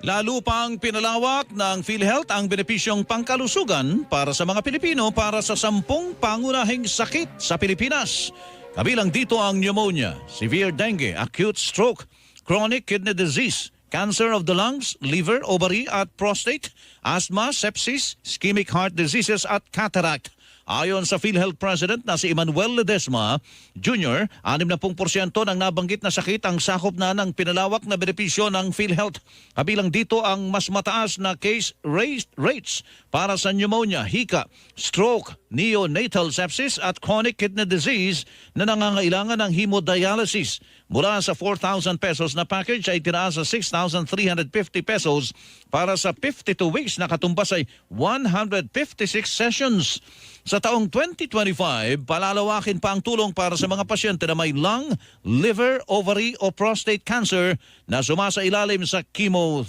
Lalo pang pinalawak ng PhilHealth ang benepisyong pangkalusugan para sa mga Pilipino para sa sampung pangunahing sakit sa Pilipinas. Kabilang dito ang pneumonia, severe dengue, acute stroke, chronic kidney disease, cancer of the lungs, liver, ovary at prostate, asthma, sepsis, ischemic heart diseases at cataract. Ayon sa PhilHealth President na si Emmanuel Ledesma Jr., 60% ng nabanggit na sakit ang sakop na ng pinalawak na benepisyo ng PhilHealth. Kabilang dito ang mas mataas na case rate- rates para sa pneumonia, hika, stroke, neonatal sepsis at chronic kidney disease na nangangailangan ng hemodialysis. Mula sa 4,000 pesos na package ay tinaas sa 6,350 pesos para sa 52 weeks na katumbas ay 156 sessions. Sa taong 2025, palalawakin pa ang tulong para sa mga pasyente na may lung, liver, ovary o prostate cancer na sumasa ilalim sa chemo